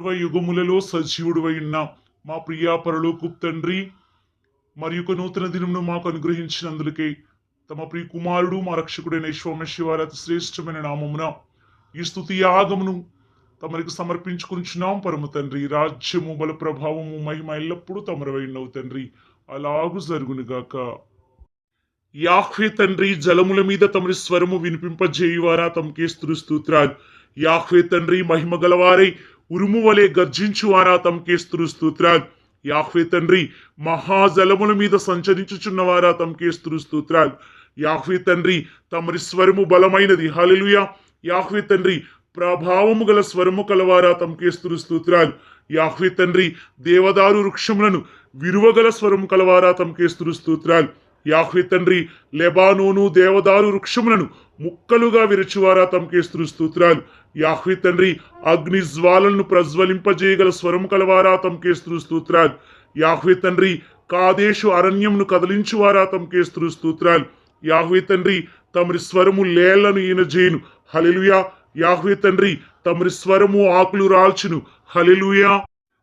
సర్వ యుగములలో సజీవుడువై ఉన్న. మా ప్రియా పరలోకు తండ్రి మరి యొక్క నూతన దినమును మాకు అనుగ్రహించినందుకే తమ ప్రియ కుమారుడు మా రక్షకుడైన శివార అతి శ్రేష్టమైన నామమున ఈ స్థుతి యాగమును తమరికి సమర్పించుకుంటున్నాం పరమ తండ్రి రాజ్యము బల ప్రభావము మహిమ ఎల్లప్పుడూ తమరవైనవు తండ్రి. అలాగు జరుగునుగాక. యాహ్వే తండ్రి జలముల మీద తమరి స్వరము వినిపింపజేయువారా తమకే స్తుతి స్తోత్రాలు. యాహ్వే తండ్రి మహిమ గలవారై ఉరుము వలె గర్జించువారా తమకేస్తురు స్తోత్రాలు. యాహ్వే తండ్రి మహాజలముల మీద సంచరించుచున్నవారా తమకేస్తురు స్తోత్రాలు. యాహ్వే తండ్రి తమరి స్వరము బలమైనది. హల్లెలూయా. యాహ్వే తండ్రి ప్రభావము గల స్వరము కలవారా తమకేస్తురు స్తోత్రాలు. యాహ్వే తండ్రి దేవదారు వృక్షములను విరువగల స్వరము కలవారా తమకేస్తురు స్తోత్రాలు. యాహ్వే తండ్రి లెబానోను దేవదారు వృక్షములను ముక్కలుగా విరచువారా తమకే స్తోత్రాలు. యాహ్వే తండ్రి అగ్ని జ్వాలను ప్రజ్వలింపజేయగల స్వరం కలవారా తమకే స్తోత్రాలు. యాహ్వే తండ్రి కాదేశు అరణ్యంను కదిలించువారా తమకే స్తోత్రాలు. యాహ్వే తండ్రి తమరి స్వరము లేళ్ళను ఈయనజేయును హలెలుయా యాహ్వే తండ్రి తమరి స్వరము ఆకులు రాల్చును. హలెలుయా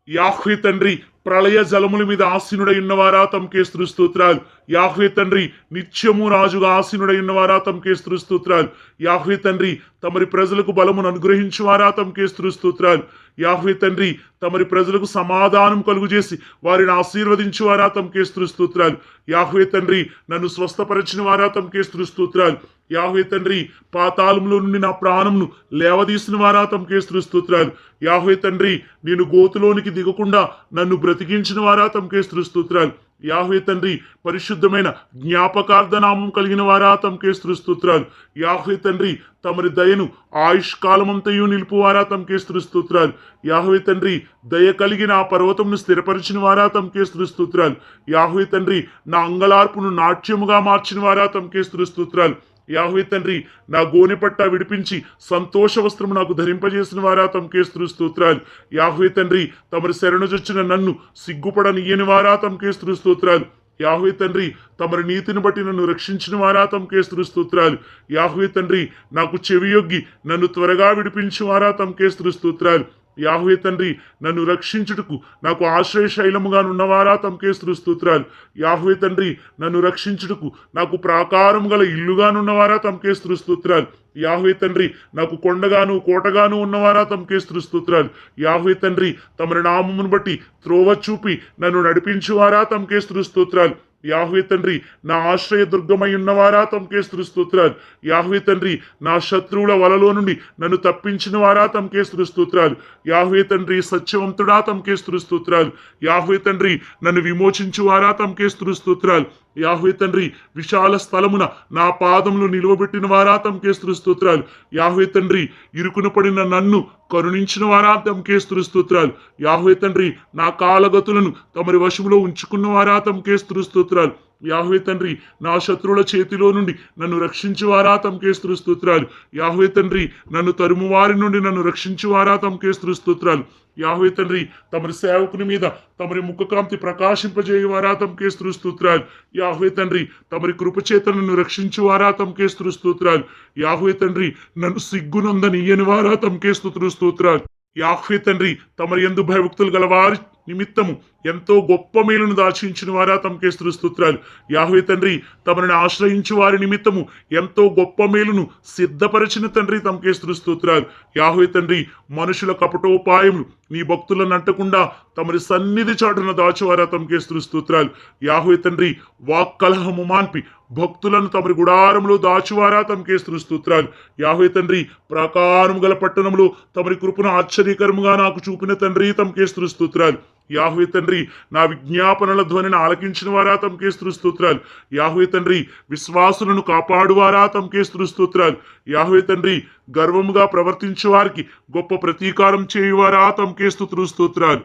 యాహ్వే తండ్రి ప్రళయ జలముల మీద ఆసీనుడై ఉన్నవారా తమకే స్తోత్రాలు. యాహ్వే తండ్రి నిత్యము రాజుగా ఆసీనుడై ఉన్నవారా తమకే స్తోత్రాలు. యాహ్వే తండ్రి తమరి ప్రజలకు బలమును అనుగ్రహించువారా తమకే స్తోత్రాలు. యాహ్వే తండ్రి తమరి ప్రజలకు సమాధానం కలుగు చేసి వారిని ఆశీర్వదించువారా తమకే స్తోత్రాలు. యాహ్వే తండ్రి నన్ను స్వస్థపరచిన వారా తమకే స్తోత్రాలు. యాహ్వే తండ్రి పాతాళంలో నుండి నా ప్రాణంను లేవదీసిన వారా తమకే స్తుతి యాహ్వే తండ్రి నేను గోతులోనికి దిగకుండా నన్ను బ్రతికించిన వారా తమకే స్తుతి యాహ్వే తండ్రి పరిశుద్ధమైన జ్ఞాపకార్థనామం కలిగిన వారా తమకే స్తుతి యాహ్వే తండ్రి తమరి దయను ఆయుష్కాలమంతయు నిలుపువారా తమకే స్తుతి యాహ్వే తండ్రి దయ కలిగిన ఆ పర్వతంను స్థిరపరిచిన వారా తమకే స్తుతి యాహ్వే తండ్రి నా అంగలార్పును నాట్యముగా మార్చిన వారా తమకే స్తుతి యాహ్వే తండ్రి నా గోనె పట్ట విడిపించి సంతోష వస్త్రము నాకు ధరింపజేసిన వారా తమకేస్తు స్తోత్రాలు. యాహ్వే తండ్రి తమరి శరణుజొచ్చిన నన్ను సిగ్గుపడనీయని వారా తమకేస్తు స్తోత్రాలు. యాహ్వే తండ్రి తమరి నీతిని బట్టి నన్ను రక్షించిన వారా తమకేస్తు స్తోత్రాలు. యాహ్వే తండ్రి నాకు చెవియొగ్గి నన్ను త్వరగా విడిపించి వారా తమకేస్తు స్తోత్రాలు. యాహ్వే తండ్రి నన్ను రక్షించుటకు నాకు ఆశ్రయశైలముగా ఉన్నవారా తమకే స్తుతి స్తోత్రాలు. యాహ్వే తండ్రి నన్ను రక్షించుటకు నాకు ప్రాకారం గల ఇల్లుగానున్నవారా తమకే స్తుతి స్తోత్రాలు. యాహ్వే తండ్రి నాకు కొండగాను కోటగాను ఉన్నవారా తమకే స్తుతి స్తోత్రాలు. యాహ్వే తండ్రి తమరి నామమును బట్టి త్రోవ చూపి నన్ను నడిపించువారా తమకే స్తుతి స్తోత్రాలు. యాహ్వే తండ్రి నా ఆశ్రయ దుర్గమై ఉన్నవారా తమకే స్తోత్రాలు. యాహ్వే తండ్రి నా శత్రువుల వలలో నుండి నన్ను తప్పించిన వారా తమకే స్తోత్రాలు. యాహ్వే తండ్రి సత్యవంతుడా తమకే స్తోత్రాలు. యాహ్వే తండ్రి నన్ను విమోచించువారా తమకే స్తోత్రాలు. యాహ్వే తండ్రి విశాల స్థలమున నా పాదములు నిలువబెట్టిన వారా తమకే స్తోత్రాలు. యాహ్వే తండ్రి ఇరుకున పడిన నన్ను కరుణించిన వారా తమకే స్తోత్రాలు. యాహ్వే తండ్రి నా కాలగతులను తమరి వశములో ఉంచుకున్న వారా తమకే స్తోత్రాలు. యాహ్వే తండ్రి నా శత్రువుల చేతిలో నుండి నన్ను రక్షించువారా తమకేస్తు స్తోత్రాలు. యాహ్వే తండ్రి నన్ను తరుమువారి నుండి నన్ను రక్షించువారా తమకేస్తు స్తోత్రాలు. యాహ్వే తండ్రి తమరి సేవకుని మీద తమరి ముఖకాంతి ప్రకాశింపజేయువారా తమకేస్తు స్తోత్రాలు. యాహ్వే తండ్రి తమరి కృపచేత నన్ను రక్షించువారా తమకేస్తు స్తోత్రాలు. యాహ్వే తండ్రి నన్ను సిగ్గునందనీయని వారా తమకే స్తోత్రాలు. యాహ్వే తండ్రి తమరి ఎందు భయభక్తులు గల వారి నిమిత్తము ఎంతో గొప్ప మేలును దాచించిన వారా తమకే స్తుతి స్తోత్రాలు. యాహ్వే తండ్రి తమని ఆశ్రయించు వారి నిమిత్తము ఎంతో గొప్ప మేలును సిద్ధపరిచిన తండ్రి తమకే స్తుతి స్తోత్రాలు. యాహ్వే తండ్రి మనుషుల కపటోపాయములు నీ భక్తులను అంటకుండా తమరి సన్నిధి చాటున దాచువారా తమకే స్తుతి స్తోత్రాలు. యాహ్వే తండ్రి వాక్కలహము మాన్పి భక్తులను తమరి గుడారంలో దాచువారా తమకే స్తుతి స్తోత్రాలు. యాహ్వే తండ్రి ప్రాకారం గల పట్టణంలో తమరి కృపను ఆశ్చర్యకరముగా నాకు చూపిన తండ్రి తమకే స్తుతి స్తోత్రాలు. యాహ్వే తండ్రి నా విజ్ఞాపనల ధ్వనిని ఆలకించిన వారా తమకే స్తోత్రాలు. యాహ్వే తండ్రి విశ్వాసులను కాపాడువారా తమకే స్తోత్రాలు. యాహ్వే తండ్రి గర్వముగా ప్రవర్తించే వారికి గొప్ప ప్రతీకారం చేయువారా తమకే స్తోత్రాలు.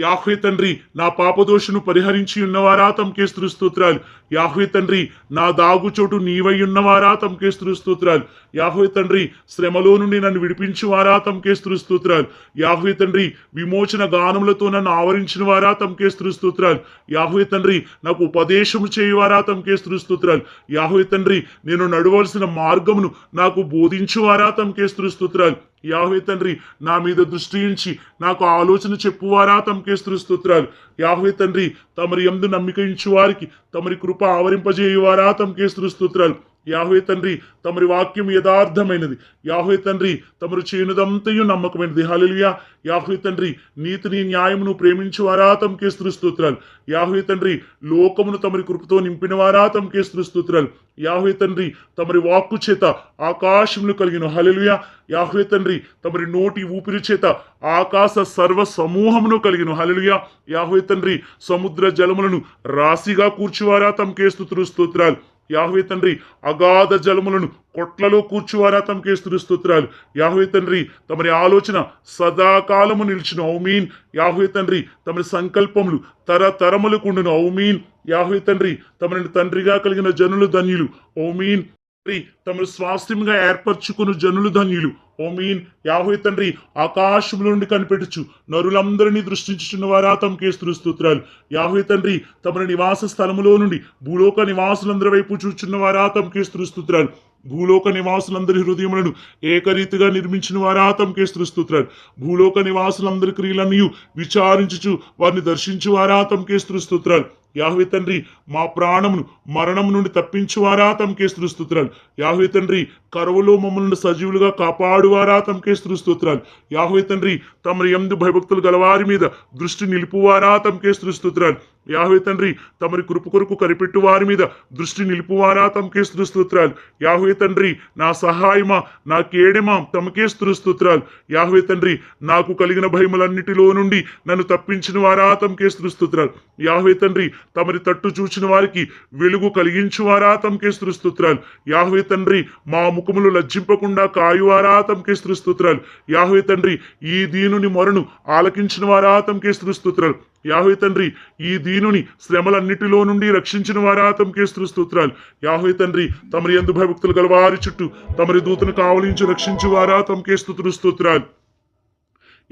యాహ్వే తండ్రి నా పాపదోషను పరిహరించి ఉన్నవారా తమకే స్తుతి స్తోత్రాలు. యాహ్వే తండ్రి నా దాగుచోటు నీవై ఉన్నవారా తమకే స్తుతి స్తోత్రాలు. యాహ్వే తండ్రి శ్రమలో నుండి నన్ను విడిపించువారా తమకే స్తుతి స్తోత్రాలు. యాహ్వే తండ్రి విమోచన గానములతో నన్ను ఆవరించిన వారా తమకే స్తుతి స్తోత్రాలు. యాహ్వే తండ్రి నాకు ఉపదేశము చేయువారా తమకే స్తుతి స్తోత్రాలు. యాహ్వే తండ్రి నేను నడవలసిన మార్గమును నాకు బోధించువారా తమకే స్తుతి స్తోత్రాలు. యాహ్వే తండ్రి నా మీద దృష్టి ఉంచి నాకు ఆలోచన చెప్పువారా తమకే స్తోత్రాలు. యాహ్వే తండ్రి తమరి ఎందు నమ్మిక వారికి తమరి కృప ఆవరింపజేయువారా తమకే స్తోత్రాలు. యాహువే తండ్రి తమరి వాక్యం యథార్థమైనది. యాహువే తండ్రి తమరు చేయనిదంతయు నమ్మకమైనది. హాలిలియా యాహువే తండ్రి నీతిని న్యాయమును ప్రేమించువారా తమకే స్తోత్రాలు. యాహువే తండ్రి లోకమును తమరి కృపతో నింపినవారా తమకే స్తోత్రాలు. యాహే తండ్రి తమరి వాక్కు చేత ఆకాశములు కలిగిన హల్లెలూయా. యాహే తండ్రి తమరి నోటి ఊపిరి చేత ఆకాశ సర్వ సమూహమును కలిగిన హల్లెలూయా. యాహే తండ్రి సముద్ర జలములను రాశిగా కూర్చువారా తమకే స్తుతులు స్తోత్రాలు. యాహ్వే తండ్రి అగాధ జలములను కొట్లలో కూర్చువారా తమకే స్తోత్రాలు. యాహ్వే తండ్రి తమరి ఆలోచన సదాకాలము నిలిచిన ఔమీన్ యాహ్వే తండ్రి తమరి సంకల్పములు తరతరములకుండును ఔమీన్ యాహ్వే తండ్రి తమని తండ్రిగా కలిగిన జనులు ధన్యులు ఔమీన్ తండ్రి తమరు స్వాస్థ్యంగా ఏర్పరచుకున్న జనులు ధన్యులు ఓమీన్ యాహు తండ్రి ఆకాశముల నుండి కనిపెట్టుచు. నరులందరినీ దృష్టించుచున్న వారా తమకే స్తోత్రాలు. యాహు తండ్రి తమ నివాస స్థలములో నుండి భూలోక నివాసులందరి వైపు చూచున్న వారా తమకే స్తోత్రాలు. భూలోక నివాసులందరి హృదయములను ఏకరీతిగా నిర్మించిన వారా ఆతంకే స్తోత్రాలు. భూలోక నివాసులందరి క్రియలన్నీ విచారించుచు వారిని దర్శించు వారా ఆతంకే స్తోత్రాలు. యాహ్వి తండ్రి మా ప్రాణమును మరణం నుండి తప్పించువారా తమకే స్తోత్రాలు. యాహ్వి తండ్రి కరువులో మమ్మల్ని సజీవులుగా కాపాడువారా తమకే స్తోత్రాలు. యాహ్వి తండ్రి తమరి ఎందు భయభక్తులు గలవారి మీద దృష్టి నిలుపువారా తమకే స్తోత్రాలు. యాహ్వే తండ్రి తమరి కృప కొరకు కనిపెట్టు వారి మీద దృష్టి నిలుపువారా తమకే స్తోత్రాలు యాహ్వే తండ్రి నా సహాయమా నా కేడెమా తమకే స్తోత్రాలు యాహ్వే తండ్రి నాకు కలిగిన భయములన్నిటిలో నుండి నన్ను తప్పించిన వారా తమకే స్తోత్రాలు యాహ్వే తండ్రి తమరి తట్టు చూచిన వారికి వెలుగు కలిగించువారా తమకే స్తోత్రాలు యాహ్వే తండ్రి మా ముఖములు లజ్జింపకుండా కాయువారా తమకే స్తోత్రాలు యాహ్వే తండ్రి ఈ దీనుని మొరను ఆలకించిన వారా తమకే స్తోత్రాలు యాహోయ్ తండ్రి ఈ దీనుని శ్రమలన్నిటిలో నుండి రక్షించిన వారా తమకే స్తోత్రాలు. యాహోయ్ తండ్రి తమరి ఎందు భయభక్తులు గల వారి చుట్టూ తమరి దూతను కావలించి రక్షించువారా తమకే స్థుతులు స్తోత్రాలు.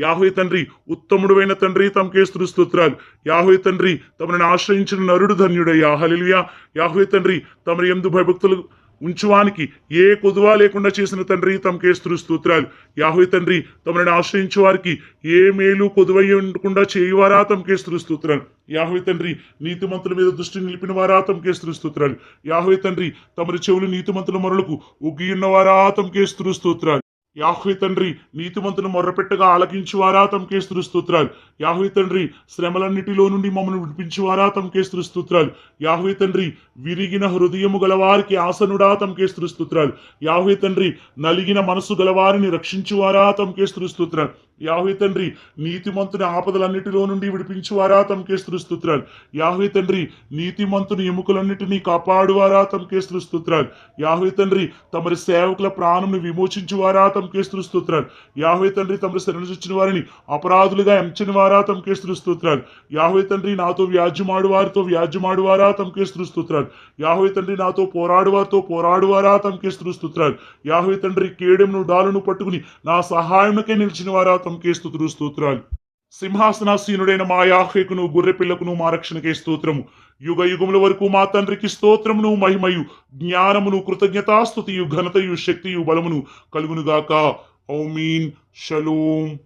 యాహోయ్ తండ్రి ఉత్తముడువైన తండ్రి తమకే స్తోత్రాలు. యాహోయ్ తండ్రి తమని ఆశ్రయించిన నరుడు ధన్యుడయ్యా. హలిలియా యాహోయ్ తండ్రి తమరి ఎందు భయభక్తులు ఉంచువానికి ఏ కొదువా లేకుండా చేసిన తండ్రి తమకే స్తోత్రాలు. యాహోయ్ తండ్రి తమని ఆశ్రయించే వారికి ఏ మేలు కొదువయ్యకుండా చేయువారా తమకే స్తోత్రాలు. యాహోయ్ తండ్రి నీతిమంతుల మీద దృష్టి నిలిపిన వారా తమకే స్తోత్రాలు. యాహోయ్ తండ్రి తమరి చెవులు నీతిమంతుల మొరలకు ఉగ్గియున్న వారా స్తోత్రాలు. యాహ్వే తండ్రి నీతిమంతులు మొర్రపెట్టగా ఆలకించువారా తమకే స్తోత్రాలు. యాహ్వే తండ్రి శ్రమలన్నిటిలో నుండి మమ్మల్ని విడిపించువారా? తమకే స్తోత్రాలు. యాహ్వే తండ్రి విరిగిన హృదయము గలవారికి ఆసనుడా? తమకే స్తోత్రాలు. యాహ్వే తండ్రి నలిగిన మనసు గలవారిని రక్షించువారా? తమకే స్తోత్రాలు. యాహ్వే తండ్రి నీతిమంతుని ఆపదలన్నిటిలో నుండి విడిపించువారా? తమకే స్తోత్రాలు. యాహ్వే తండ్రి నీతిమంతుని ఎముకలన్నిటినీ కాపాడువారా? తమకే స్తోత్రాలు. యాహ్వే తండ్రి తమరి సేవకుల ప్రాణంను విమోచించువారా? తమకే స్తోత్రాలు. యాహ్వే తండ్రి తమరి శరణించిన వారిని అపరాధులుగా ఎంచిన వారు తమకే స్తోత్రాలు యాహ్వే తండ్రి నాతో వ్యాజ్యమాడు వారితో వ్యాజ్యమాడువారా తమకే స్తోత్రాలు యాహ్వే తండ్రి నాతో పోరాడువారితో పోరాడువారా తమకే స్తోత్రాలు యాహ్వే తండ్రి కేడెమును డాలును పట్టుకుని నా సహాయమునకే నిలిచిన వారా తమకే స్తుతులు స్తోత్రాలు సింహాసనాసీనుడైన మా యాహేకును గుర్రెపిల్లకును మా రక్షణకే స్తోత్రము. యుగ యుగముల వరకు మా తండ్రికి స్తోత్రమును మహిమయు జ్ఞానమును కృతజ్ఞతాస్తుతియు ఘనతయు శక్తియు బలమును కలుగునుగాక. ఔమీన్ షలోం.